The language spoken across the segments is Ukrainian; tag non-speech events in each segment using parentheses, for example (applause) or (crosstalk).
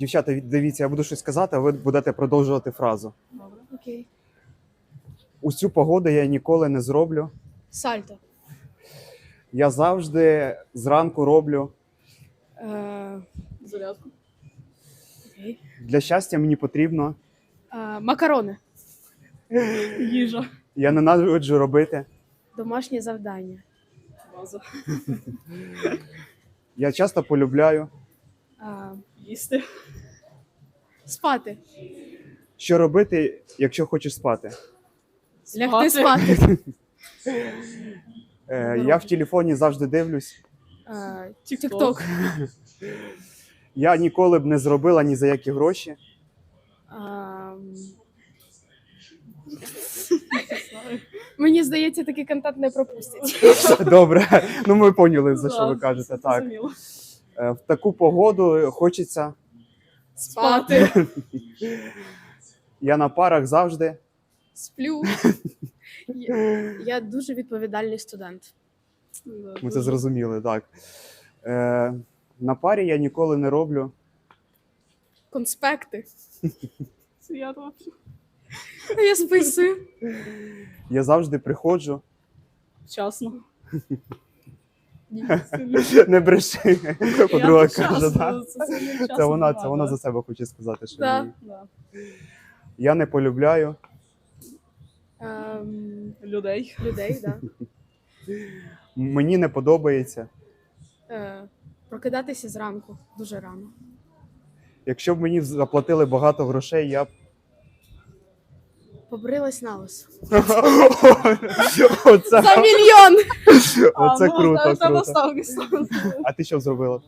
Дівчата, дивіться, я буду щось казати, а ви будете продовжувати фразу. Добре. Окей. У цю погоду я ніколи не зроблю. Сальто. Я завжди зранку роблю. Е, Зарядку. окей. Для щастя мені потрібно. Е, макарони. Їжа. Я ненавиджу робити. Домашнє завдання. База. Я часто полюбляю. Е, Їсти. спати. Що робити, якщо хочеш спати? Лягти спати. (laughs) Е, я в телефоні завжди дивлюсь. Е, Тік-ток. (laughs) Я ніколи б не зробила ні за які гроші. Ем, Мені здається, такий контент не пропустять. (laughs) Добре, ну ми поняли, за що ви кажете. Так. Е, В таку погоду хочеться. Спати. (laughs) Я на парах завжди. Сплю. Я, я дуже відповідальний студент. Ми це зрозуміли, так. Е, на парі я ніколи не роблю. Конспекти. (laughs) Це я роблю. Я списую. Я завжди приходжу. Вчасно. (laughs) (laughs) Не бреши. Подруга каже, да. Це, вона, це вона за себе хоче сказати, що Да. Да. я не полюбляю. Ем, Людей. людей, да. (laughs) Мені не подобається. Е, прокидатися зранку дуже рано. Якщо б мені заплатили багато грошей, я б. Побрилась на. Оце, За мільйон! (laughs) оце ну, круто. А ти що б зробила?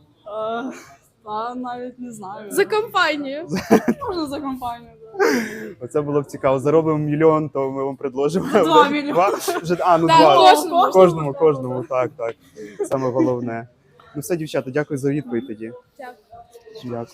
Та навіть не знаю. За компанію. Можна за компанію. Оце було б цікаво. Заробимо мільйон, то ми вам предложимо. Два мільйони. Два? Вже, а, ну Так, два. кожному. Кожному, кожному, так, так. Саме головне. Ну все, дівчата, дякую за відповідь тоді. Дякую. Дякую.